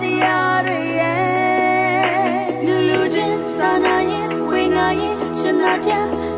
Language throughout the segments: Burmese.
တရားတွေရဲ့လူလူချင်းစာနာရင်ဝေငါရင်ရှင်းနာတဲ့ lesson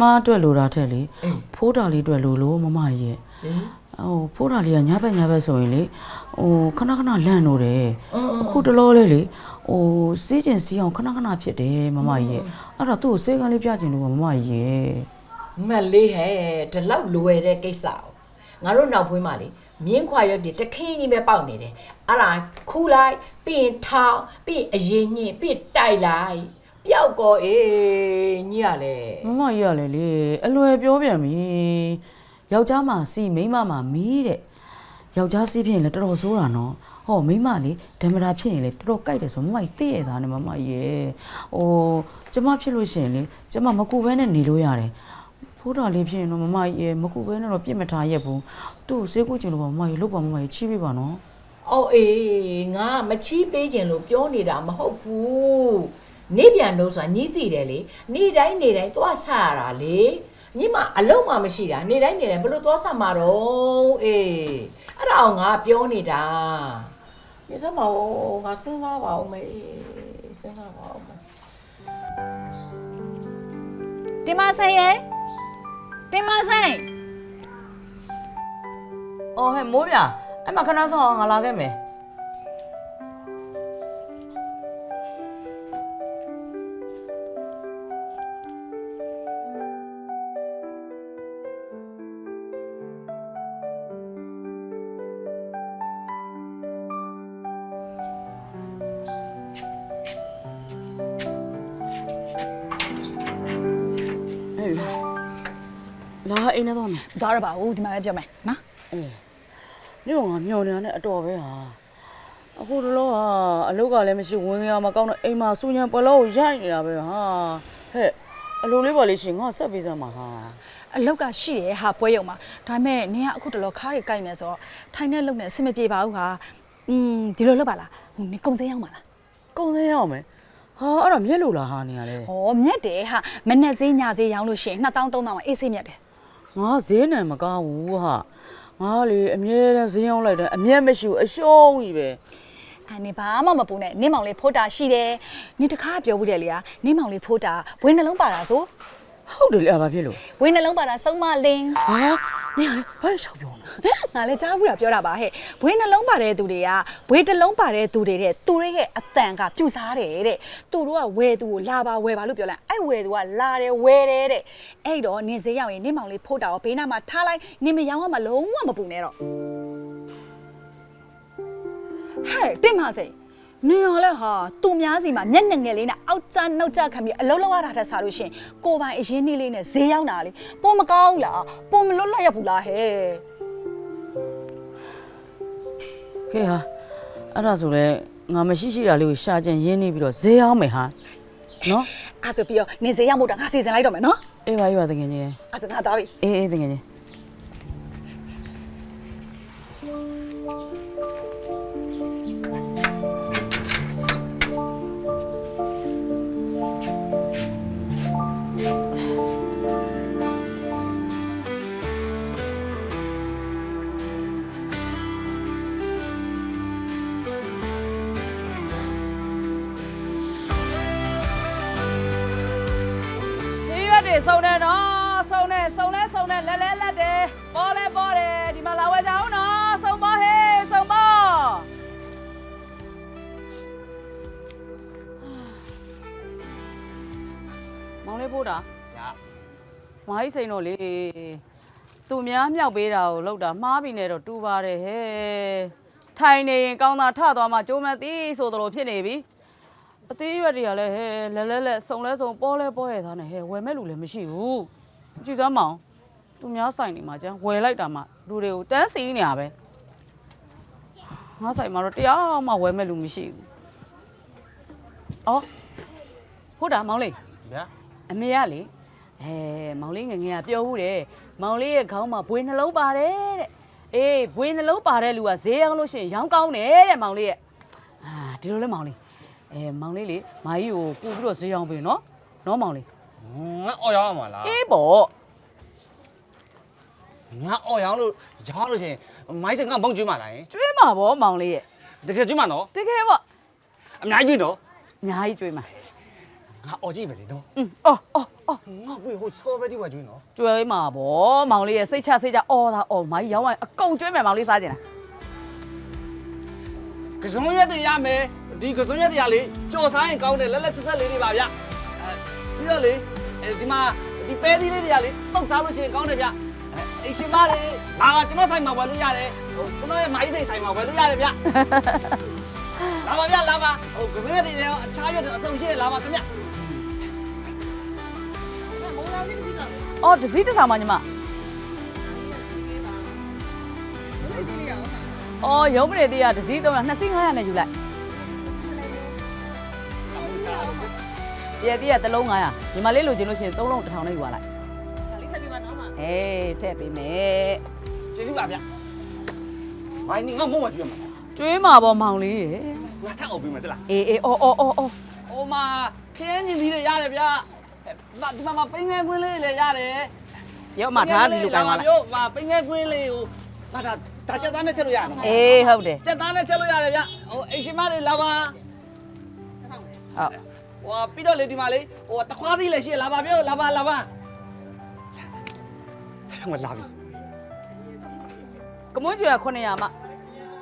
မအတွက်လိုတာထက်လေဖိုးတာလေးအတွက်လိုလို့မမကြီးရဲ့ဟိုဖိုးတာလေးကညဘက်ညဘက်ဆိုရင်လေဟိုခဏခဏလန့်လို့တယ်အခုတလောလေးလေဟိုစီးကျင်စီးအောင်ခဏခဏဖြစ်တယ်မမကြီးရဲ့အဲ့ဒါသူ့ကိုစေကန်းလေးပြချင်လို့ပါမမကြီးရဲ့မက်လေးဟဲ့ဒီလောက်လွယ်တဲ့ကိစ္စကိုငါတို့နောက်ဖွေးမှလေမြင်းခွာရွက်တွေတခင်းကြီးပဲပေါက်နေတယ်အဲ့ဒါခူးလိုက်ပြီးရင်ထောင်းပြီးရင်အရင်ညှင်ပြီးရင်တိုက်လိုက် ပျောက်ကောအေးညရလေမမကြီးကလည်းလေအလွယ်ပြောပြန်ပြီယောက်ျားမှစီမိန်းမမှမီးတဲ့ယောက်ျားစီးဖြစ်ရင်လည်းတော်တော်ဆိုးတာနော်ဟောမိန်းမလေဓမ္မတာဖြစ်ရင်လေတော်တော်ကြိုက်တယ်ဆိုမမကြီးသိရတာနဲ့မမကြီးရဲ့ဟိုကျမဖြစ်လို့ရှိရင်လေကျမမကူဘဲနဲ့နေလို့ရတယ်ဖိုးတော်လေးဖြစ်ရင်တော့မမကြီးရဲ့မကူဘဲနဲ့တော့ပြစ်မထားရက်ဘူးသူ့ကိုစေးကူချင်လို့ပါမမကြီးလုတ်ပါမမကြီးချီးပေးပါနော်အော်အေးငါမချီးပေးခြင်းလို့ပြောနေတာမဟုတ်ဘူး နေပြန်တော့ဆိုတာညီးသိတယ်လေနေတိုင်းနေတိုင်းသွားဆရတာလေညီမအလုံးမှမရှိတာနေတိုင်းနေတိုင်းဘယ်လိုသွားဆမှာတော့အေးအဲ့ဒါအောင်ငါပြောနေတာနေစမ်းပါဦးငါစဉ်းစားပါဦးမေစဉ်းစားပါဦးမေတင်မဆိုင်ရဲ့တင်မဆိုင်အော်ဟဲ့မိုးပြအဲ့မှာခဏဆောင်အောင်ငါလာခဲ့မယ် မ်နဲ့တော့မယ်သွားရပါဦးဒီမှာပဲပြောမယ်နော်အေးမြို့ကမျောနေတာနဲ့အတော်ပဲဟာအခုတလောဟာအလုတ်ကလည်းမရှိဝင်ရမှာကောင်းတော့အိမ်မှာစူညံပလောကိုရိုက်နေတာပဲဟာဟဲ့အလိုလေးပါလေးရှင်ငါဆက်ပေးစမ်းပါဟာအလောက်ကရှိတယ်ဟာပွဲရုံမှာဒါပေမဲ့နင်ကအခုတလောခါးတွေကြိုက်နေဆိုတော့ထိုင်တဲ့လုံနဲ့အဆင်မပြေပါဘူးဟာอืมဒီလိုလုပ်ပါလားဟိုနင်ကုံစင်းရောက်ပါလားကုန်းစင်းရအောင်မယ်ဟာအဲ့ဒါမြက်လို့လားဟာနေရလဲ ဟောမြက်တယ်ဟာမနဲ့ဈေးညဈေးရောင်းလို့ရှိရင်2000 3000အေးဆေးမြက်တယ် ငါဈေးနယ်မကောင်းဘူးဟာငါလေအမြဲတမ်းဈေးရောက်လိုက်တယ်အမျက်မရှိဘူးအရှုံးကြီးပဲအဲ့နေဘာမှမပူနဲ့နင်းမောင်လေးဖိုးတာရှိတယ်နင်တခါပြောဘူးတယ်လေဟာနင်းမောင်လေးဖိုးတာဘွေးနှလုံးပါတာဆို ဟုတ်တယ်လေအဘာဖြစ်လို့ဘွေးနှလုံးပါတာစုံမလင်းဟာနေရလေဘာလို့ရှောက်ပြောနေငါလည်းကြားဘူးတာပြောတာပါဟဲ့ဘွေးနှလုံးပါတဲ့သူတွေကဘွေးတစ်လုံးပါတဲ့သူတွေတဲ့သူတွေရဲ့အတန်ကပြူစားတယ်တဲ့သူတို့ကဝယ်သူကိုလာပါဝယ်ပါလို့ပြောလိုက်အဲ့ဝယ်သူကလာတယ်ဝယ်တယ်တဲ့အဲ့တော့နင်စေးရောက်ရင်နင်မောင်လေးဖိုးတာရောဘေးနားမှာထားလိုက်နင်မရောင်းရမှာလုံးဝမပူနဲ့တော့ဟဲ့တင်ပါစေ နင်ရောလဲဟာသူများစီမှာမျက်နှာငယ်လေးနဲ့အောက်ကျနှုတ်ကျခံပြီးအလုံးလုံးရတာတက်စားလို့ရှရင်ကိုယ်ပိုင်အရင်နေ့လေးနဲ့ဈေးရောက်တာလေပုံမကောင်းဘူးလားပုံမလွတ်လပ်ရဘူးလားဟဲ့ခေဟာအဲ့ဒါဆိုလဲငါမရှိရှိတာလေးကိုရှာကြင်ရင်းနေပြီးတော့ဈေးအောင်မယ်ဟာနော်အဲ့ဆိုပြီးတော့နေစေးရောက်မို့တာငါစီစဉ်လိုက်တော့မယ်နော်အေးပါအေးပါတကယ်ကြီးအဲ့ဆိုငါသွားပြီအေးအေးတကယ်ကြီး စုံနေစုံလဲစုံနေလဲလဲလက်တယ်ပေါ်လဲပေါ်တယ်ဒီမှာလာဝဲကြအောင်နော်စုံပါဟေးစုံပါမောင်လေးပို့တာညာမိုင်းစိန်တော့လေသူများမြောက်ပေးတာကိုလောက်တာမှားပြီနဲ့တော့တူပါတယ်ဟဲ့ထိုင်နေရင်ကောင်းတာထသွားမှကျိုးမသိဆိုသလိုဖြစ်နေပြီအသေးရွက်တွေကလည်းဟဲ့လဲလဲလဲစုံလဲစုံပေါ်လဲပေါ်ရသားနဲ့ဟဲ့ဝယ်မဲ့လူလည်းမရှိဘူး ကြည့်စမ်းမအောင်သူများဆိုင်နေမှာကျန်ဝယ်လိုက်တာမှလူတွေကိုတန်းစီနေရပဲငါဆိုင်မှာတော့တရားမှဝယ်မဲ့လူမရှိဘူးအော်ဟုတ်တာမောင်လေးဗျာအမေကလေအဲမောင်လေးငယ်ငယ်ကပြောဘူးတယ်မောင်လေးရဲ့ခေါင်းမှာဘွေနှလုံးပါတယ်တဲ့အေးဘွေနှလုံးပါတဲ့လူကဈေးရောက်လို့ရှိရင်ရောင်းကောင်းတယ်တဲ့မောင်လေးရဲ့အာဒီလိုလဲမောင်လေးအဲမောင်လေးလေမာကြီးကိုပို့ပြီးတော့ဈေးရောက်ပြီနော်နော်မောင်လေး ငါအော်ရောင်းအောင်မလားအေးပေါ့ငါအော်ရောင်းလို့ရောင်းလို့ရှရင်မိုင်းစင်ငါမုံကျွေးမှလားယင်ကျွေးမှာပေါ့မောင်လေးရဲ့တကယ်ကျွေးမှနော်တကယ်ပေါ့အများကြီးကျွေးနော်အများကြီးကျွေးမှာငါအော်ကြည့်မယ်လေနော်อืมအော်အော်အော်ငါပြေဟိုစတော်ဘယ်ရီဝကျွေးနော်ကျွေးမှာပေါ့မောင်လေးရဲ့စိတ်ချစိတ်ချအော်တာအော်မာကြီးရောင်းရင်အကုန်ကျွေးမယ်မောင်လေးစားကြင်လားကစုံရက်တွေရမယ်ဒီကစုံရက်တွေကလေကြော်စားရင်ကောင်းတယ်လက်လက်ဆက်ဆက်လေးတွေပါဗျအဲပြီးတော့လေအဲ ဒီမှာဒီပဲသီးလေးတွေကလေတုတ်စားလို့ရှိရင်ကောင်းတယ်ဗျအဲအရှင်မလေးငါကကျွန်တော်ဆိုင်မှာဝယ်လို့ရတယ်ဟိုကျွန်တော်ရဲ့မိုင်းစိတ်ဆိုင်မှာဝယ်လို့ရတယ်ဗျလာပါဗျလာပါဟိုကစုံရက်တွေရောအခြားရက်တွေအစုံရှိတယ်လာပါခင်ဗျအော်ဒစီတစ်ဆောင်ပါညီမအော်ရုံးပရိသီးကဒစီ300 2500နဲ့ယူလိုက် ပြည်သီးကတစ်လုံး900ညီမလေးလိုချင်လို့ရှိရင်3လုံး1000နဲ့ယူပါလိုက်လေးထပ်ပေးပါနော်မအေးထည့်ပေးမယ်ကျေးဇူးပါဗျ။မိုင်းနေငါမုံမကျွေးမှာကျွေးမှာပေါ့မောင်လေးရေ။ငါထပ်အောင်ပေးမယ်တလားအေးအေးအော်အော်အော်အော်။အိုမာခင်းညင်သီးတွေရတယ်ဗျ။အဲဒီမှာမပိငယ်ကွင်းလေးလည်းရတယ်။ရောက်မှထားဒီလိုကောင်းပါလားပြောမပိငယ်ကွင်းလေးကိုငါဒါဒါချက်သားနဲ့ချက်လို့ရတယ်နော်အေးဟုတ်တယ်။ချက်သားနဲ့ချက်လို့ရတယ်ဗျ။ဟိုအိမ်ရှင်မလေးလာပါ ဟုတ်။ ဟိုပြီးတော့လေဒီမှာလေဟိုတခွားသီးလည်းရှိရလာပါပြောလာပါလာပါ။ငါလာပြီကမွန်းကျွေက900မှ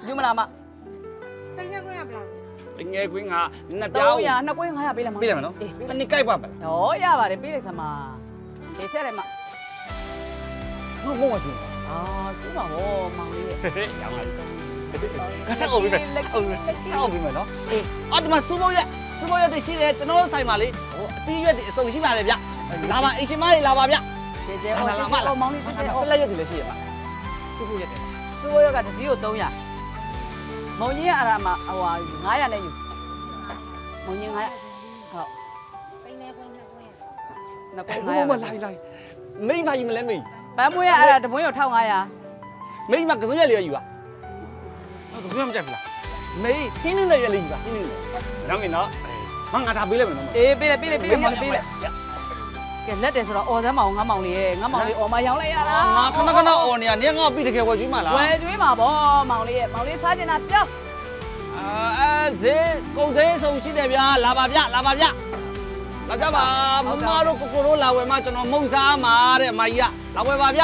ယူမလားမ။ပိငယ်ကွင်းကနှစ်ပြောင်း300နှစ်ကွင်း900ပေးလိုက်မပေးလိုက်မယ်နော်အေးပေး။လိုက်အနိကိုက်ပါမလားဟောရပါတယ်ပေးလိုက်စမ်းပါအေးထည့်လိုက်မ။ငါမုံမကျွေးမှာအာကျူးပါဗောမောင်လေးရဲ့ဟဲ့ရောင်းပါလေငါထပ်အောင်ပြီမယ်လက်အောင်လက်ထပ်အောင်ပြီမယ်နော်အေးအော်ဒီမှာစူမိုးရက် စူမိုးရက်တွေရှိတယ်ကျွန်တော်ဆိုင်မှာလေဟိုအသီးရွက်တွေအစုံရှိပါတယ်ဗျလာပါအိမ်ရှင်မလေးလာပါဗျကျဲကျဲဟောကျဲကျဲဟောမောင်လေးကျဲကျဲဆဟောလက်ရွက်တွေလည်းရှိရပါစူမိုးရက်တွေစိုးရောကတစ်စီးကို300မုံကြီးကအဲ့ဒါမှဟိုဟာ900နဲ့ယူမုံကြီး900ဟုတ်ပိနေကွင်းနှစ်ကွင်းနှစ်ကွင်းဟို900မလိုက်လိုက်မိမကြီးမလဲမိပန်းမွေးကအဲ့ဒါတပွင်းကို1500မိမကစုံရက်လေးယူပါကစုံရက်မကြိုက်ဘူးလားမေးဟင်းနေတဲ့ရက်လေးယူပါဟင်းနေတဲ့ရောင်းနေနော် မငါထားပေးလိုက်မယ်နော်အေးပေးလိုက်ပေးလိုက်ပေးလိုက်မောင်လေးပေးလိုက်ကဲလက်တယ်ဆိုတော့အော်သမ်းမအောင်ငါမောင်လေးရဲ့ငါမောင်လေးအော်မရောင်းလိုက်ရလားငါခဏခဏအော်နေရနေငါပြီးတကယ်ဝယ်ကျွေးမှာလားဝယ်ကျွေးမှာဗောမောင်လေးရဲ့မောင်လေးစားကျင်တာပြောအဲဈေးကုန်ဈေးဆုံးရှိတယ်ဗျာလာပါဗျလာပါဗျလာကြပါမမတို့ကိုကိုတို့လာဝယ်မှာကျွန်တော်မုံစားမှာတဲ့အမကြီးကလာဝယ်ပါဗျ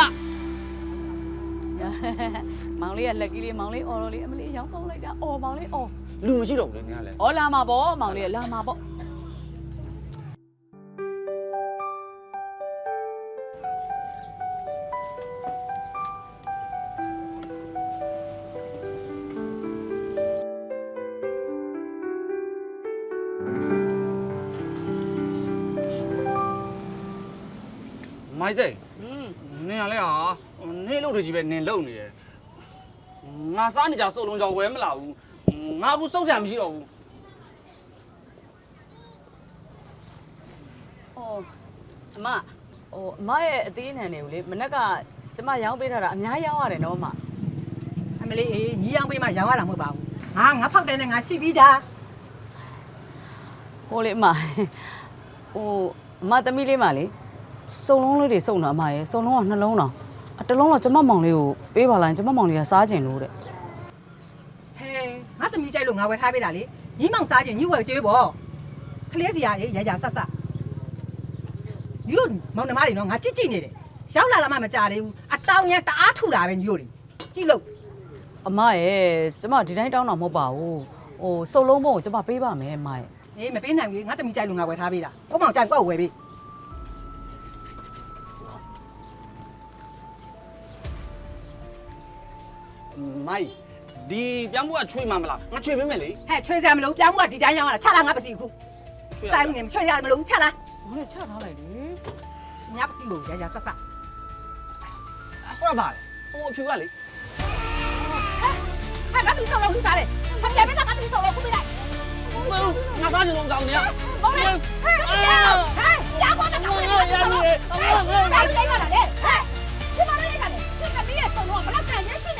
မောင်လေးကလက်ကီးလေးမောင်လေးအော်တော်လေးအမလေးရောင်းကောင်းလိုက်တာအော်မောင်လေးအော် လူမရှိတော့ဘူးလေနင်ကလည်းအော်လာမှာဗောမောင်လေးလာမှာဗောမိုင်းစိတ်อืมနင်ကလည်းဟာနေလို့တွေကြီးပဲနင်လုံနေတယ်ငါစားနေကြစုံလုံးကြောင်ဝဲမလာဘူး ငါအခုစုံစံမရှိတော့ဘူးအော်အမဟိုအမရဲ့အသေးအနှံတွေကိုလေမနေ့ကကျမရောင်းပေးထားတာအများရောင်းရတယ်နော်အမအမလေးအေးညီအောင်ပေးမှရောင်းရတာမဟုတ်ပါဘူးငါငါဖောက်တယ်နဲ့ငါရှိပြီးသားဟိုလေအမဟိုအမသမီးလေးမလေးစုံလုံးလေးတွေစုံတာအမရဲ့စုံလုံးကနှလုံးတော့အတစ်လုံးတော့ကျမမောင်လေးကိုပေးပါလိုက်ကျမမောင်လေးကစားကျင်လို့တဲ့ ဟဲငါသမီးကြိုက်လို့ငါဝယ်ထားပေးတာလေညီမောင်စားခြင်းညီဝယ်ကျွေးပေါ့ကလေးစီရရေရရဆက်ဆက်ညီတို့မောင်နှမတွေနော်ငါကြည့်ကြည့်နေတယ်ရောက်လာလာမှမကြသေးဘူးအတောင်ရန်တအားထူတာပဲညီတို့တွေကြည့်လို့အမရဲ့ကျမဒီတိုင်းတောင်းတာမဟုတ်ပါဘူးဟိုစုပ်လုံးမုံကိုကျမပေးပါမယ်အမရဲ့အေးမပေးနိုင်ဘူးလေငါတမီကြိုက်လို့ငါဝယ်ထားပေးတာကိုမောင်ကြိုက်ကွက်ဝယ်ပေးမိုင် ဒီပြောင်းမှုကချွေမှမလားငါချွေပေးမယ်လေဟဲ့ချွေးစရာမလိုပြောင်းမှုကဒီတိုင်းရောက်လာချလာငါပစီခုချွေစိုင်းနေမချွေးရမလို့ချလာဟိုလည်းချထားလိုက်လေငါပစီလို့ရရဆက်ဆက်ဟောပါလေဟိုအဖြူကလေဟဲ့ငါတူဆောက်လို့လူစားတယ်ဟဲ့ပြန်မင်းကငါတူဆောက်လို့ခုပေးလိုက်ငါသားနေလုံးဆောင်နေရဟုတ်တယ်ဟဲ့ဟဲ့ရောက်ပါတော့ငါ့ကိုရရတယ်ဟဲ့လိုက်ရတာလေဟဲ့ဒီမှာလိုက်ရတယ်ရှင်ကမင်းရဲ့ဆုံးတော့ဘလောက်ကန်ရရှိနေလို့လေဟာ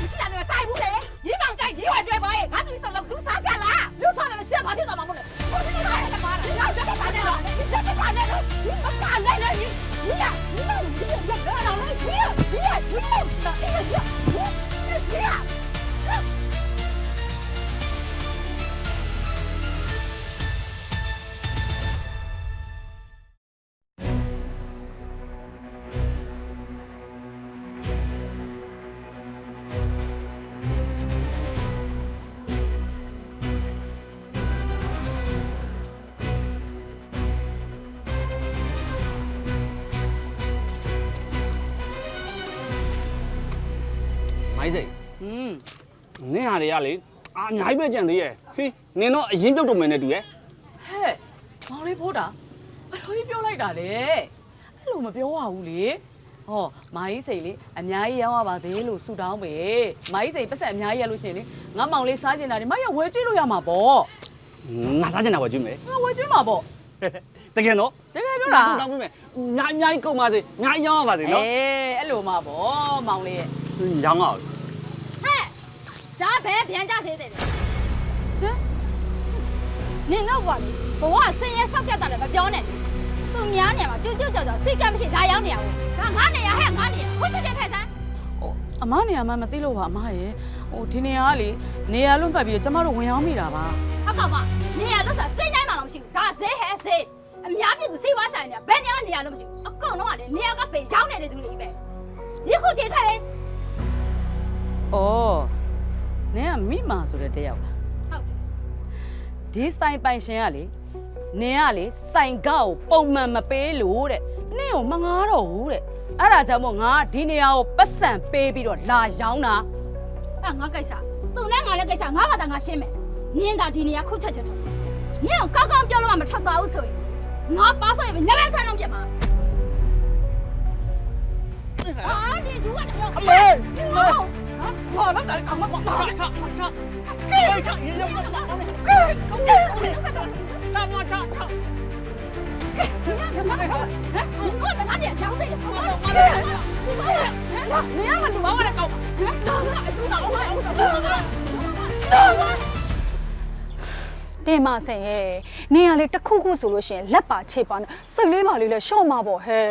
တားရရှိတာမရှိတာလည်းစိုက်ဘူးလေညီမောင်ကြိုက်ညီဝဲကျွဲပါရဲ့ငါတူဆောက်လို့လူစားကြလားလူစားတယ်ရှက်ဘာဖြစ်သွားမှာမို့လဲဟိုဒီလိုလည်းလည်းမာတာရောက်တက်တာနဲ့တော့တက်တာနဲ့တော့ဒီမပါနဲ့လေညီညီရညီမညီရ နင်းဟာတွေကလေအာအများကြီးပဲကြံသေးရဲ့ဟေးနင်းတော့အရင်ပြုတ်တော့မယ်နဲ့တူရဲ့ဟဲ့မောင်လေးဖိုးတာဘယ်လိုကြီးပြောလိုက်တာလဲအဲ့လိုမပြောရဘူးလေဟောမာကြီးစိတ်လေအများကြီးရောင်းရပါစေလို့ဆုတောင်းပေမာကြီးစိတ်ပတ်ဆက်အများကြီးရလို့ရှရင်လေငါမောင်လေးစားကျင်တာဒီမရဝဲကျွေးလို့ရမှာပေါ့ငါစားကြင်တာဝယ်ကြည့်မယ်ငါဝဲကျွေးမှာပေါ့တကယ်နော်တကယ်ပြောလားဆုတောင်းပေးမယ်အများအများကြီးကုန်ပါစေအများကြီးရောင်းရပါစေနော်အေးအဲ့လိုမှာပေါ့မောင်လေးရဲ့ရောင်းအောင်ဟဲ့ ဒါပဲပြန်ကြစေတယ်ရှင်နင်တော့ကွာလေဘဝဆင်းရဲဆောက်ပြတ်တာလည်းမပြောနဲ့သူများနေမှာကျွတ်ကျွတ်ကြော်ကြော်စိတ်ကမရှိလာရောက်နေရဘူးဒါငါနေရဟဲ့ငါနေရခွင့်ချက်ချက်ထိုက်စမ်းဟိုအမနေရာမှမသိလို့ပါအမရဲ့ဟိုဒီနေရာကလေနေရာလွတ်ပတ်ပြီးတော့ကျမတို့ဝင်ရောက်မိတာပါဟုတ်ကောင်မနေရလို့ဆိုစိတ်တိုင်းမှတော့မရှိဘူးဒါဈေးဟဲဈေးအများပြည်သူစိတ်ဝါဆိုင်နေဘယ်နေရာနေရလို့မရှိဘူးအကောင်တော့ကလေနေရာကပိန်ချောင်းနေတဲ့သူတွေပဲဒီခုချေထိုက်ဩ နင်ကမိမာဆိုတဲ့တယောက်လားဟုတ်ဒီဆိုင်ပိုင်ရှင်ကလေနင်ကလေဆိုင်ကောက်ကိုပုံမှန်မပေးလို့တဲ့နင့်ကိုမငားတော့ဘူးတဲ့အဲ့ဒါကြောင့်မို့ငါဒီနေရာကိုပတ်စံပေးပြီးတော့လာရောင်းတာအဲ့ငါကိစ္စသူနဲ့ငါလည်းကိစ္စငါဘာသာငါရှင်းမယ်နင်းသာဒီနေရာခုချက်ချက်ထုတ်နင်းကိုကောက်ကောက်ပြောလို့မှမထွက်သွားဘူးဆိုရင်ငါပါဆိုရင်လည်းလည်းဆွဲလုံးပြမှာအာဒီကျူကတည်းကအမေ ဘာလို့လဲကောင်မကောက်တာထထထဟေးထရေရောင်းတော့ကောင်းတယ်ကောက်တယ်ကောက်တယ်ထမထထဟမ်ဘာလဲဟမ်ငါလည်းငါလည်းကြောင်းတယ်ဘာလဲဘာ တော့အကျူးတော့ဟုတ်တယ်တင်မဆင်ရဲ့နေရလေတစ်ခုခုဆိုလို့ရှိရင်လက်ပါချေပါနဲ့စိတ်လေးပါလေးလဲရှော့မှာပေါ့ဟဲ့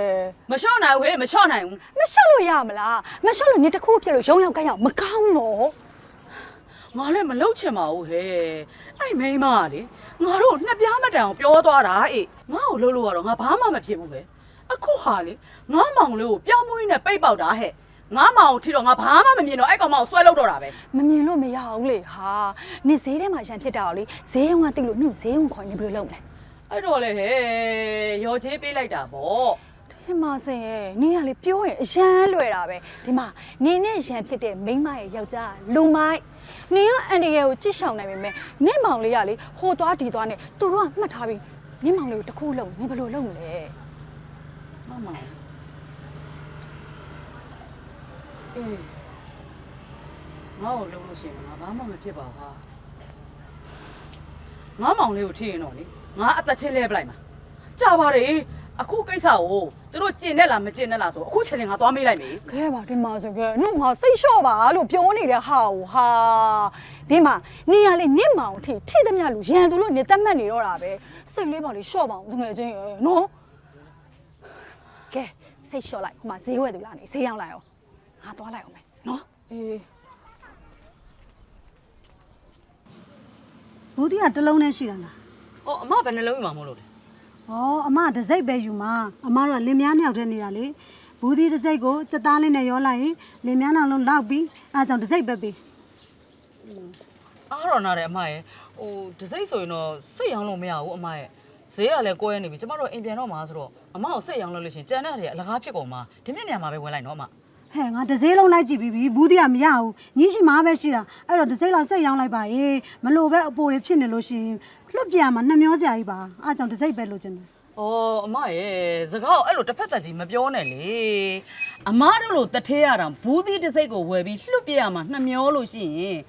မလျှော့နိုင်ဘူးဟေးမလျှော့နိုင်ဘူးမရှော့လို့ရမလားမရှော့လို့နေတစ်ခုခုဖြစ်လို့ရုံရောက်ကိုက်ရောက်မကောင်းတော့ငါလည်းမလုပ်ချင်ပါဘူးဟဲ့အဲ့မိန်းမကလေငါတို့နှစ်ပြားမတန်အောင်ပြောသွားတာအေးငါ့ကိုလှုပ်လို့ကတော့ငါဘာမှမဖြစ်ဘူးပဲအခုဟာလေငါမောင်လေးကိုပြောင်းမွေးနဲ့ပိတ်ပေါက်တာဟဲ့ ငါမောင်ကိုထိတော့ငါဘာမှမမြင်တော့အဲ့ကောင်မောင်ကိုဆွဲလုပ်တော့တာပဲမမြင်လို့မရဘူးလေဟာနေဈေးထဲမှာရန်ဖြစ်တာတော့လေဈေးရုံကတိလို့ညဈေးရုံခေါ်နေဘယ်လိုလုပ်မလဲအဲ့တော့လေဟဲ့ရော်ချေးပေးလိုက်တာပေါ့တင်မဆင်ရဲ့နေရလေပြောရင်အရန်လွယ်တာပဲဒီမှာနေနဲ့ရန်ဖြစ်တဲ့မိန်းမရဲ့ယောက်ျားလူမိုက်နေကအန်ဒီရဲ့ကိုကြစ်ရှောင်နိုင်ပေမဲ့နေမောင်လေးကလေဟိုသွားဒီသွားနဲ့သူတို့ကမှတ်ထားပြီးနေမောင်လေးကိုတစ်ခုလုံးနေဘယ်လိုလုပ်မလဲမမ အေးငါ့ကိုလှုပ်လို့ရှိရင်ငါဘာမှမဖြစ်ပါဘူးဟာငါမောင်လေးကိုထိရင်တော့လေငါအသက်ချင်းလဲပလိုက်မှာကြာပါတယ်အခုကိစ္စကိုသူတို့ကျင်နဲ့လားမကျင်နဲ့လားဆိုအခုချက်ချင်းငါသွားမေးလိုက်မေးခဲပါဒီမှာဆိုကြနုငါစိတ်လျှော့ပါလို့ပြောနေတဲ့ဟာကိုဟာဒီမှာနေရလေနင့်မောင်ထိထိသမျှလူရန်သူလို့နေတတ်မှတ်နေတော့တာပဲစိတ်လေးပါလေလျှော့ပါအောင်ငယ်ချင်းရဲ့နော်ကဲစိတ်လျှော့လိုက်ဟိုမှာဈေးဝယ်သူလာနေဈေးရောက်လိုက်အောင် ငါသွားလိုက်အောင်မယ်နော်အေးဘူးတီးကတစ်လုံးနဲ့ရှိတာလားဟောအမဘယ်နှလုံးယူမှာမို့လို့လဲဩဩအမကတစ်စိတ်ပဲယူမှာအမတို့ကလင်မယားနှစ်ယောက်တည်းနေတာလေဘူးသီးတစ်စိတ်ကိုစက်သားလေးနဲ့ရောလိုက်ရင်လင်မယားနောက်လုံးလောက်ပြီးအဲဒါကြောင့်တစ်စိတ်ပဲပေးအားရနာတယ်အမရဲ့ဟိုဒစိမ့်ဆိုရင်တော့စိတ်ရောင်းလို့မရဘူးအမရဲ့ဈေးကလည်းကွဲနေပြီကျမတို့အိမ်ပြန်တော့မှာဆိုတော့အမကိုစိတ်ရောင်းလို့လို့ရှရင်ကြံတဲ့နေရာအလကားဖြစ်ကုန်မှာဒီမြင့်နေရာမှာပဲဝင်လိုက်နော်အမ ဟဲ့ငါတစ်စိတ်လုံးလိုက်ကြည့်ပြီးပြီဘူးသီးကမရဘူးညီရှိမှာပဲရှိတာအဲ့တော့တစ်စိတ်လောက်စိတ်ရောင်းလိုက်ပါရေမလို့ပဲအပိုတွေဖြစ်နေလို့ရှိရင်လွတ်ပြရမှာနှမျောစရာကြီးပါအဲဒါကြောင့်တစ်စိတ်ပဲလိုချင်တယ်။အော်အမရဲ့စကားကိုအဲ့လိုတစ်ဖက်သက်ကြီးမပြောနဲ့လေ။အမတို့လိုတထဲရတာဘူးသီးတစ်စိတ်ကိုဝယ်ပြီးလှုပ်ပြရမှာနှမျောလို့ရှိရင်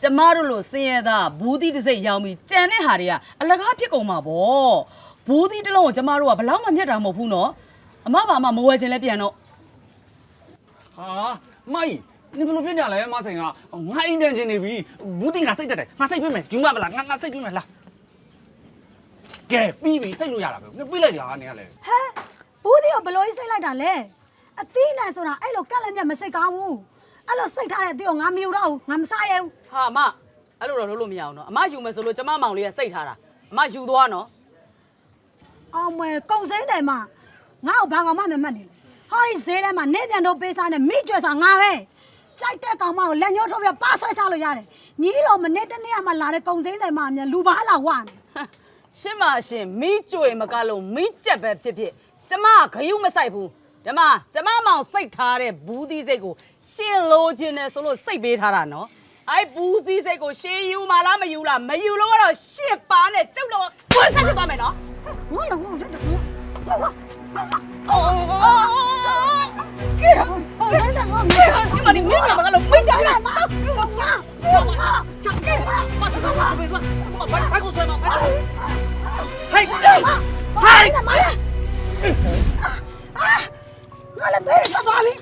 ကျမတို့လိုစင်ရသားဘူးသီးတစ်စိတ်ရောင်းပြီးကြံတဲ့ဟာတွေကအလကားဖြစ်ကုန်မှာပေါ့။ဘူးသီးတစ်လုံးကိုကျမတို့ကဘယ်လောက်မှမြတ်တာမဟုတ်ဘူးနော်။အမဘာမှမဝယ်ခြင်းလဲပြန်တော့ ဟာမိုင်နင်ဘယ်လိုဖြစ်နေလဲမဆိုင်ကငါအိမ်ပြန်ချင်နေပြီဘူးတင်ကစိတ်တက်တယ်ငါစိတ်ပြမယ်ယူမမလားငါငါစိတ်ပြမယ်လားကဲပြီးပြီစိတ်လို့ရတာပဲနင်ပြလိုက်ရတာနင်ကလည်းဟဲဘူးသီးကိုဘယ်လိုကြီးစိတ်လိုက်တာလဲအသီးနဲ့ဆိုတာအဲ့လိုကက်လက်မြတ်မစိတ်ကောင်းဘူးအဲ့လိုစိတ်ထားတဲ့အသီးကိုငါမယူတော့ဘူးငါမစားရဘူးဟာအမအဲ့လိုတော့လုပ်လို့မရအောင်နော်။အမယူမယ်ဆိုလို့ကျမမောင်လေးကစိတ်ထားတာ။အမယူသွားနော်အောင်မွယ်ကုံစိမ့်တယ်မှာငါ့ကိုဘာကောင်မှမမှတ်နေလဲ ဟောဒီဈေးထဲမှာနေပြန်တော့ပေးစားနဲ့မိကျွဲစားငါပဲကြိုက်တဲ့ကောင်မကိုလက်ညှိုးထိုးပြီးပါဆွဲချလို့ရတယ်ညီလိုမနေ့တနေ့မှလာတဲ့ကုံစိမ့်တယ်မှာအမြန်လူပါလာဝါနေဟမ်ရှင်းမရှင်မိကြွေမကလို့မိကြက်ပဲဖြစ်ဖြစ်ကျမဂယုမဆိုင်ဘူးဒီမှာကျမမောင်စိတ်ထားတဲ့ဘူးသီးစိတ်ကိုရှင်းလို့ခြင်းနဲ့ဆိုလို့စိတ်ပေးထားတာနော်အဲ့ဘူးသီးစိတ်ကိုရှင်းယူမလားမယူလားမယူလို့ကတော့ရှစ်ပါနဲ့ကျုပ်တော့ဘွေးဆက်ပြသွားမယ်နော်ငါလည်းငါတက်တယ်ငါငါအော်အော်အော်အော်ကဲဟိုတိုင်းကငါမင်းဒီမှာဒီမင်းကမကလို့ မိကြလားစောက်ကောစားချက်ကေမစကားမပေးစမဘာဘာကိုဆွဲမဘာဟိုက်ဟိုက်မလေးငါလည်းတဲ့ဆက်သွားပြီ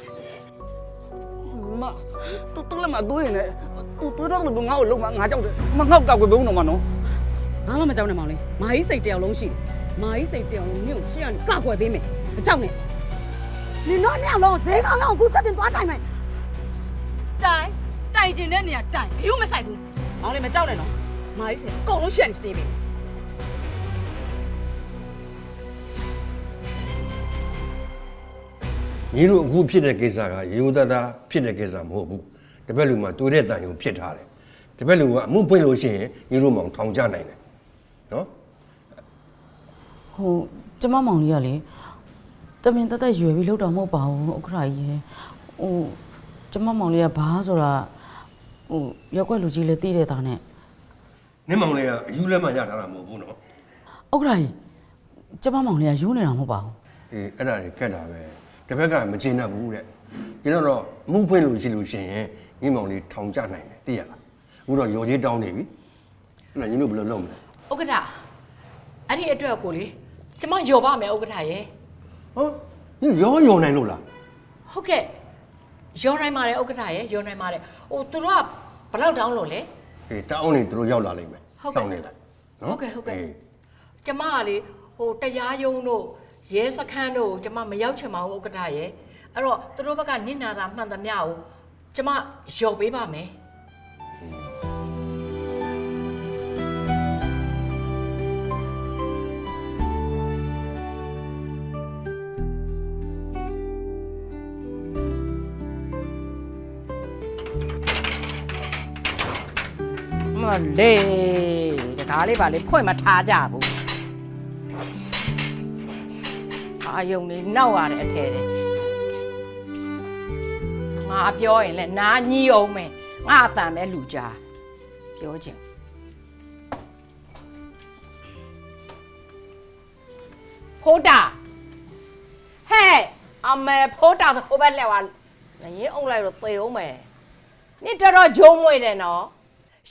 မတူတူလည်းမတွေးနေတူတူတော့လူငါ့ကိုလုံးမငါကြောက်တယ်မငေါ့ကောက်ွယ်ဘုံတော့မနော်ငါမှမကြောက်နဲ့မောင်လေးမာကြီးစိတ်တယောက်လုံးရှိတယ် မာကြီးစိတ်တယောက်လုံးမြို့ရှေ့ကနေကောက်ွယ်ပေးမယ်မကြောက်နဲ့နင်တို့နဲ့တော့ဈေးကောင်ကောင်အခုချက်တင်သွားတိုင်မယ်တိုင်တိုင်ကျင်တဲ့နေရာတိုင်ဘီယူမဆိုင်ဘူးမောင်လေးမကြောက်နဲ့နော်မာကြီးစိတ်အကုန်လုံးရှက်နေစေးပြီညီတို့အခုဖြစ်တဲ့ကိစ္စကရေရိုးသားသားဖြစ်တဲ့ကိစ္စမဟုတ်ဘူးတပည့်လူမှာတွေ့တဲ့တန်ယုံဖြစ်ထားတယ်တပည့်လူကအမှုပွင့်လို့ရှိရင်ညီတို့မောင်ထောင်ကြနိုင်တယ်နော် ဟိုကျမမောင်လေးကလေတမင်တက်တက်ရွယ်ပြီးလောက်တော့မဟုတ်ပါဘူးဥက္ခရာကြီးရယ်ဟိုကျမမောင်လေးကဘာဆိုတာဟိုရက်ွက်လူကြီးလည်းတည်တဲ့သားနဲ့နင်းမောင်လေးကအယူလက်မှရထားတာမဟုတ်ဘူးနော်ဥက္ခရာကြီးကျမမောင်လေးကယူနေတာမဟုတ်ပါဘူးအေးအဲ့ဒါကြီးကက်တာပဲတစ်ဖက်ကမကျေနပ်ဘူးတဲ့ကျွန်တော်တော့အမှုပွင့်လို့ရှိလို့ရှိရင်ညီမောင်လေးထောင်ကြနိုင်တယ်သိရလားအခုတော့ရော်ကြီးတောင်းနေပြီအဲ့ဒါညီတို့ဘယ်လိုလုပ်မလဲဥက္ကဋ္ဌအဲ့ဒီအတွက်ကိုလေ ကျမယော်ပါမယ်ဥက္ကဋ္ဌရဲ့ဟောညီရောရော်နိုင်လို့လားဟုတ်ကဲ့ယော်နိုင်ပါတယ်ဥက္ကဋ္ဌရဲ့ယော်နိုင်ပါတယ်ဟိုသူတို့ကဘယ်လောက်တောင်းလို့လဲအေးတောင်းနေသူတို့ရောက်လာလိမ့်မယ်ဟုတ်ကဲ့စောင့်နေလိုက်နော်ဟုတ်ကဲ့ဟုတ်ကဲ့အေးကျမကလေဟိုတရားရုံးတို့ရဲစခန်းတို့ကျမမရောက်ချင်ပါဘူးဥက္ကဋ္ဌရဲ့အဲ့တော့သူတို့ဘက်ကနင့်နာတာမှန်သမျှကိုကျမယော်ပေးပါမယ် လေးတကားလေးပါလေဖွင့်မထားကြဘူးအာယုံနေနောက်ရတဲ့အထဲတဲ့ငါပြောရင်လဲနားညီအောင်မယ်ငါအတန်ပဲလူကြားပြောချင်ဖိုးတာဟဲ့အမေဖိုးတာဆိုဟိုဘက်လက်သွားလည်းရင်အုံလိုက်တော့သေအောင်မယ်နေတော်တော်ဂျုံမွေတယ်နော်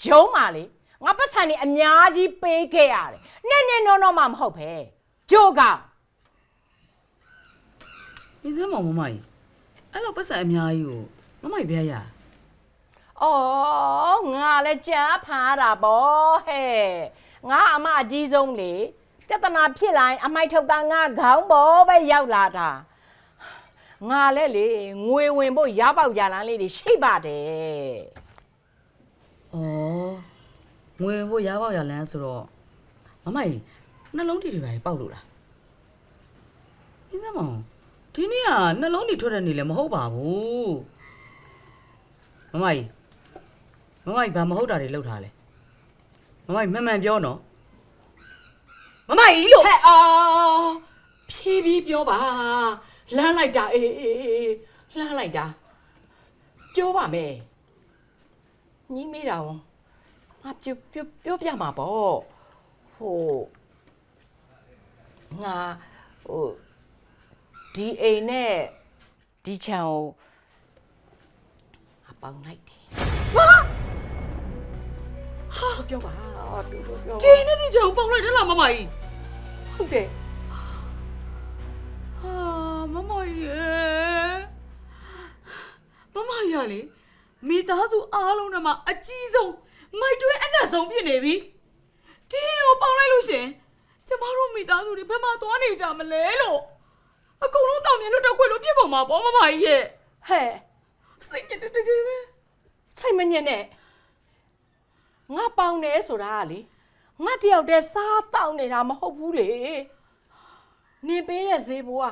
ရုံးပါလေငါပတ်စံနေအများကြီးပေးခဲ့ရတယ်နဲ့နဲ့နော်နော်မှမဟုတ်ပဲဂျိုကဒီစမ်းမောင်မမကြီးအဲ့လိုပတ်စံအများကြီးကိုမမကြီးပြရရအော်ငါလည်းကြားဖားတာပေါ့ဟဲ့ငါအမအကြီးဆုံးလေပြဿနာဖြစ်လာရင်အမိုက်ထုတ်တာငါခေါင်းပေါ်ပဲရောက်လာတာငါလည်းလေငွေဝင်ဖို့ရပေါက်ရလန်းလေးတွေရှိပါတယ် ဩငွေဖို့ရပေါက်ရလန်းဆိုတော့မမကြီးနှလုံးထီတွေပါပေါက်လို့လားင်းစမောင်ဒီနေ့ကနှလုံးတွေထွက်တဲ့နေလည်းမဟုတ်ပါဘူးမမကြီးမမကြီးဘာမဟုတ်တာတွေလုပ်ထားလဲမမကြီးမှန်မှန်ပြောနော်မမကြီးလို့ဟဲ့အာဖြည်းဖြည်းပြောပါလှမ်းလိုက်တာအေးအေးအေးလှမ်းလိုက်တာပြောပါမယ် ညီးမေးတာရောငါပြောပြောပြောပြမှာပေါ့ဟိုငါဟိုဒီအိမ်နဲ့ဒီချံကိုငါပေါင်းလိုက်တယ်ဟာပြောပါပြောပြောပြောဒီနေ့ဒီကြောင်ပေါက်လိုက်တယ်လားမမကြီးဟုတ်တယ်ဟာမမကြီးရဲ့မမကြီးကလေ မိသားစုအားလုံးထဲမှာအကြီးဆုံးမိုက်တွဲအနက်ဆုံးဖြစ်နေပြီဒီကိုပေါက်လိုက်လို့ရှရင်ကျမတို့မိသားစုတွေဘယ်မှာသွားနေကြမလဲလို့အကုန်လုံးတောင်မြင်လို့တော့ခွေလို့ပြစ်ကုန်မှာပေါ့မမကြီးရဲ့ဟဲ့စိတ်ညစ်တယ်တကယ်ပဲစိတ်မညစ်နဲ့ငါပေါင်တယ်ဆိုတာကလေငါတယောက်တည်းစားတောင်းနေတာမဟုတ်ဘူးလေနင်ပေးတဲ့ဈေးဘိုးက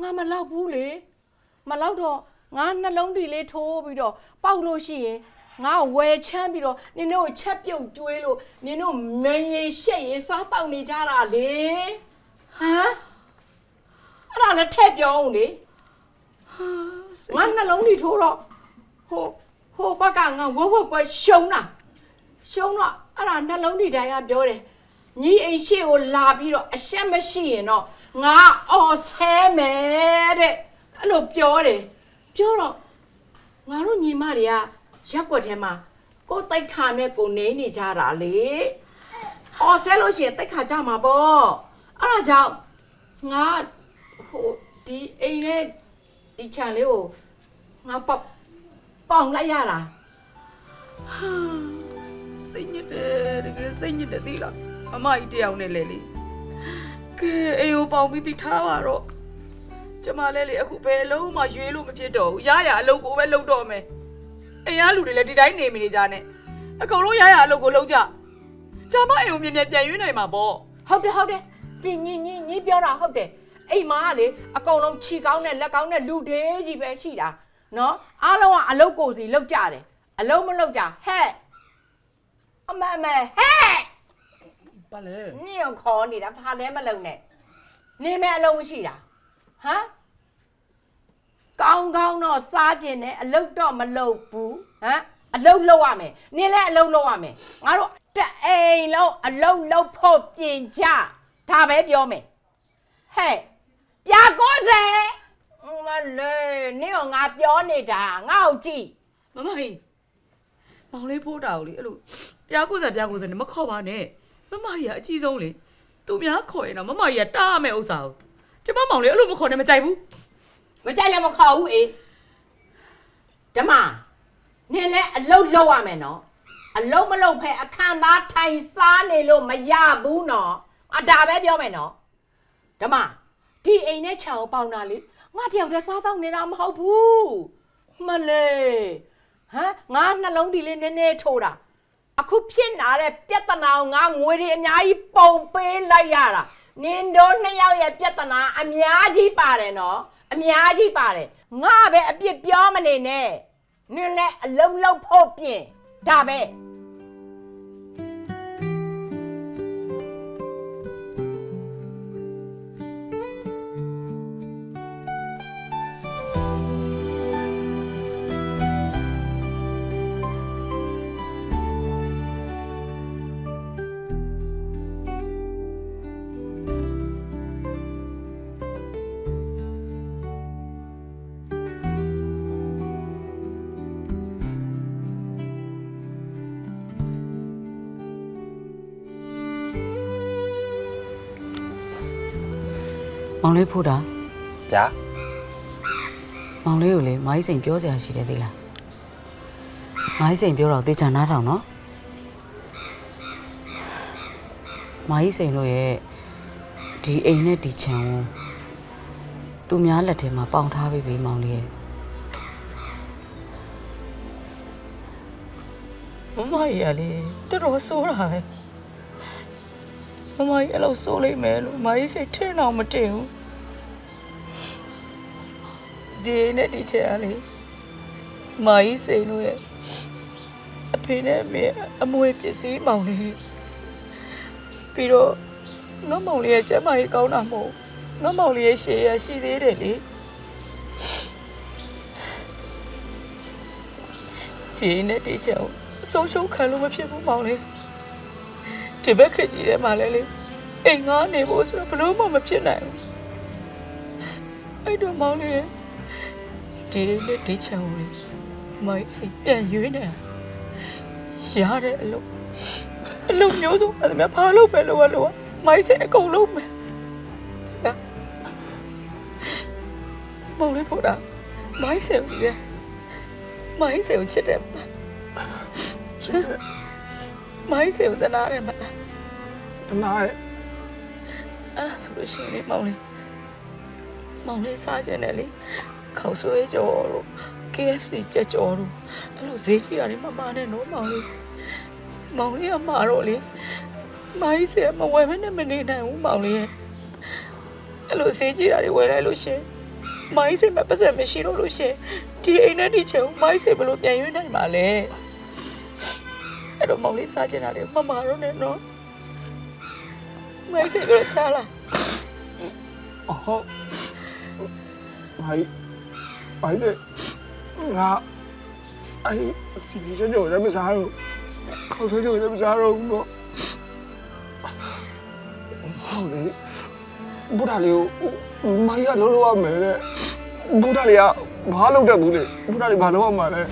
ငါမလောက်ဘူးလေမလောက်တော့ ငါနှလုံးဒီလေးထိုးပြီးတော့ပေါက်လို့ရှိရင်ငါဝယ်ချမ်းပြီးတော့နင်တို့ချက်ပြုတ်ကျွေးလို့နင်တို့မင်းရင်ရှက်ရင်စားတောင်းနေကြတာလေဟမ်အဲ့ဒါလည်းထည့်ပြောအောင်လေငါနှလုံးကြီးထိုးတော့ဟိုဟိုဘက်ကငါဝက်ဝက်ကွယ်ရှုံးတာရှုံးတော့အဲ့ဒါနှလုံးကြီးတိုင်းကပြောတယ်ညီအိမ်ရှိကိုလာပြီးတော့အရှက်မရှိရင်တော့ငါအော်ဆဲမယ်တဲ့အဲ့လိုပြောတယ် ပြောတော့ငါတို့ညီမတွေကရက်ွက်ထဲမှာကိုယ်တိုက်ခါနဲ့ကိုနေနေကြတာလေအော်ဆဲလို့ရှိရင်တိုက်ခါကြမှာပေါ့အဲ့ဒါကြောင့်ငါဟိုဒီအိမ်နဲ့ဒီခြံလေးကိုငါပေါက်ပေါင်လိုက်ရတာစိတ်ညစ်တယ်တကယ်စိတ်ညစ်တယ်သိလားအမကြီးတယောက်နဲ့လေလေကဲအေယိုပေါင်ပြီးပြီးထားပါတော့ ကျမလည်းလေအခုဘယ်လုံးမှရွေးလို့မဖြစ်တော့ဘူးရရအလုပ်ကိုပဲလုပ်တော့မယ်အိမ်ကလူတွေလည်းဒီတိုင်းနေမိနေကြနဲ့အကုန်လုံးရရအလုပ်ကိုလုပ်ကြဒါမှအိမ်ကိုမြင်မြန်ပြန်ရွေးနိုင်မှာပေါ့ဟုတ်တယ်ဟုတ်တယ်ဒီညီညီညီပြောတာဟုတ်တယ်အိမ်မာကလေအကောင်လုံးခြီကောင်းနဲ့လက်ကောင်းနဲ့လူသေးကြီးပဲရှိတာနော်အားလုံးကအလုတ်ကိုစီလောက်ကြတယ်အလုံးမလောက်ကြဟဲ့အမအမဟဲ့ပါလေညောင်ခေါ်နေတာဘာလဲမလုံနဲ့နေမဲ့အလုံးမရှိတာဟမ် ကောင်းကောင်းတော့စားကျင်တယ်အလုတ်တော့မလုတ်ဘူးဟမ်အလုတ်လောက်ရမယ်နင်လည်းအလုတ်လောက်ရမယ်ငါတို့တအိမ်လုံးအလုတ်လောက်ဖို့ပြင်ကြဒါပဲပြောမယ်ဟဲ့ပြာကိုစေမလေးနင်ကငါပြောနေတာငါ့ကိုကြည့်မမကြီးမောင်လေးဖိုးတာကိုလေအဲ့လိုပြားကိုစားပြားကိုစားနဲ့မခေါ်ပါနဲ့မမကြီးကအကြီးဆုံးလေသူများခေါ်ရင်တော့မမကြီးကတားရမယ့်ဥစ္စာကိုကျမမောင်လေးအဲ့လိုမခေါ်နဲ့မကြိုက်ဘူး မကြိုက်လည်းမခေါ်ဘူးအေးဓမ္မနင်လည်းအလုတ်လောက်ရမယ်နော်အလုတ်မလုတ်ဖဲအခမ်းသားထိုင်စားနေလို့မရဘူးနော်အဒါပဲပြောမယ်နော်ဓမ္မဒီအိမ်နဲ့ခြံကိုပေါင်တာလေငါတယောက်တည်းစားတော့နေတာမဟုတ်ဘူးမလေးဟမ်ငါနှလုံးဒီလေးနည်းနည်းထိုးတာအခုဖြစ်လာတဲ့ပြဿနာကိုငါငွေတွေအများကြီးပုံပေးလိုက်ရတာနင်တို့နှစ်ယောက်ရဲ့ပြဿနာအများကြီးပါတယ်နော် အများကြီးပါတယ်ငါပဲအပြစ်ပြောမနေနဲ့နင်လည်းအလုံးလုံးဖို့ပြင်ဒါပဲ လေးဖိုးတာဗျာမောင်လေးကိုလေမိုင်းစိန်ပြောစရာရှိတယ်သိလားမိုင်းစိန်ပြောတော့တေချာနားထောင်နော်မိုင်းစိန်တို့ရဲ့ဒီအိမ်နဲ့ဒီချံကိုသူများလက်ထဲမှာပေါင်ထားပြီးပြီမောင်လေးရဲ့မမကြီးကလေတော်တော်ဆိုးတာပဲမမကြီးအဲ့လိုဆိုးလိမ့်မယ်လို့မိုင်းစိန်ထင်အောင်မတင်ဘူး ဒီနဲ့ဒီချေအားလေမာကြီးစိန်တို့ရဲ့အဖေနဲ့အမေအမွေပစ္စည်းမောင်လေးပြီးတော့ငါမောင်လေးရဲ့ကျမ်းမာရေးကောင်းတာမဟုတ်ငါမောင်လေးရဲ့ရှေ့ရရှိသေးတယ်လေဒီနဲ့ဒီချေကိုအဆုံးရှုံးခံလို့မဖြစ်ဘူးမောင်လေးဒီဘက်ခက်ကြီးထဲမှာလဲလေအိမ်ငါနေဖို့ဆိုတော့ဘလို့မှမဖြစ်နိုင်ဘူးအဲ့တော့မောင်လေးရဲ့ ဒီနဲ့ဒီချေကိုလေမိုင်းစိတ်ပြန်ရွေးနေရတဲ့အလုပ်အလုပ်မျိုးစုံအဲ့ဒါမှဘာလုပ်ပဲလို့လို့မိုင်းစိတ်အကုန်လုံးပဲနော်မောင်လေးဖို့တာမိုင်းစိတ်ကိုလေမိုင်းစိတ်ကိုချစ်တယ်မလားမိုင်းစိတ်ကိုတနာတယ်မလားတနာရဲ့အဲ့ဒါဆိုလို့ရှိရင်လေမောင်လေးမောင်လေးစားကြတယ်လေ ခေါက်ဆွဲကြော်တို့ KFC ကြက်ကြော်တို့အဲ့လိုဈေးကြီးရတယ်မမနဲ့နော်မောင်လေးမောင်လေးကမှာတော့လေမိုင်းစေမဝယ်မနဲ့မနေနိုင်ဘူးမောင်လေးရဲ့အဲ့လိုဈေးကြီးရတယ်ဝယ်လိုက်လို့ရှရင်မိုင်းစေမပတ်စံမရှိတော့လို့ရှရင်ဒီအိမ်နဲ့ဒီချေကိုမိုင်းစေဘယ်လိုပြန်ရွေးနိုင်မှာလဲအဲ့တော့မောင်လေးစားကြတာလေမမတော့နဲ့နော်မိုင်းစေကတော့ချားလာဟုတ်ဘာကြီး ဘာကြီးငါအဲ့စီဗီကျော်ကျော်လည်းမစားတော့ခေါက်ဆွဲကျော်လည်းမစားတော့ဘူးတော့ဟုတ်လေဘုရားလေးကိုမကြီးကလုံးလုံးရမယ်တဲ့ဘုရားလေးကဘာလုပ်တတ်ဘူးလေဘုရားလေးဘာလုပ်ရမှာလဲ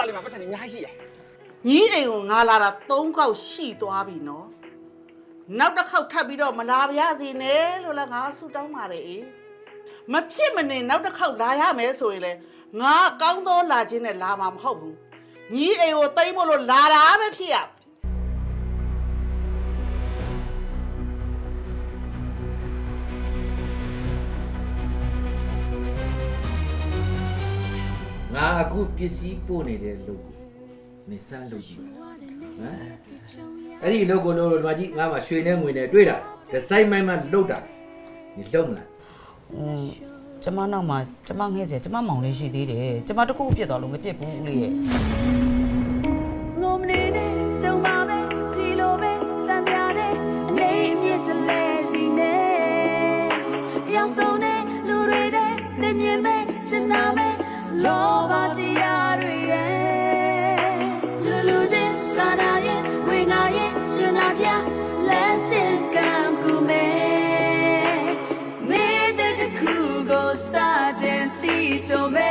အဲ့တော့ဘုရားလေးမှာပတ်ချင်နေအများကြီးရှိတယ်ညီအိမ်ကိုငါလာတာ၃ခေါက်ရှိသွားပြီနော်နောက်တစ်ခေါက်ထပ်ပြီးတော့မလာပါရစေနဲ့လို့လည်းငါဆူတောင်းပါတယ်အေးမဖြစ်မနေနောက်တစ်ခေါက်လာရမယ်ဆိုရင်လေငါကောင်းသောလာခြင်းနဲ့လာမှာမဟုတ်ဘူးညီအိမ်ကိုတိမ့်မို့လို့လာတာပဲဖြစ်ရ ငါအခုပစ္စည်းပို့နေတဲ့လုပ်ကိုနေစမ်းလုပ်ကြည့်ပါဟမ်အဲ့ဒီလုပ်ကိုလို့ဒီမှာကြီးငါမှရွှေနဲ့ငွေနဲ့တွေ့တာဒီဇိုင်းမိုင်းမှလုပ်တာနေလုံးမလားอืมကျမနောက်မှာကျမငဲ့စေကျမမောင်လေးရှိသေးတယ်ကျမတခုပြစ်သွားလို့မပြစ်ဘူးဦးလေးရဲ့ငုံမနေ လောဘတရားတွေရဲ့လူလူချင်းစာနာရဲ့ဝေငါရဲ့ချင်နာတရားလက်စင်ကံကူမဲ့မေတ္တာတစ်ခုကိုစာတဲ့စီချုံမဲ့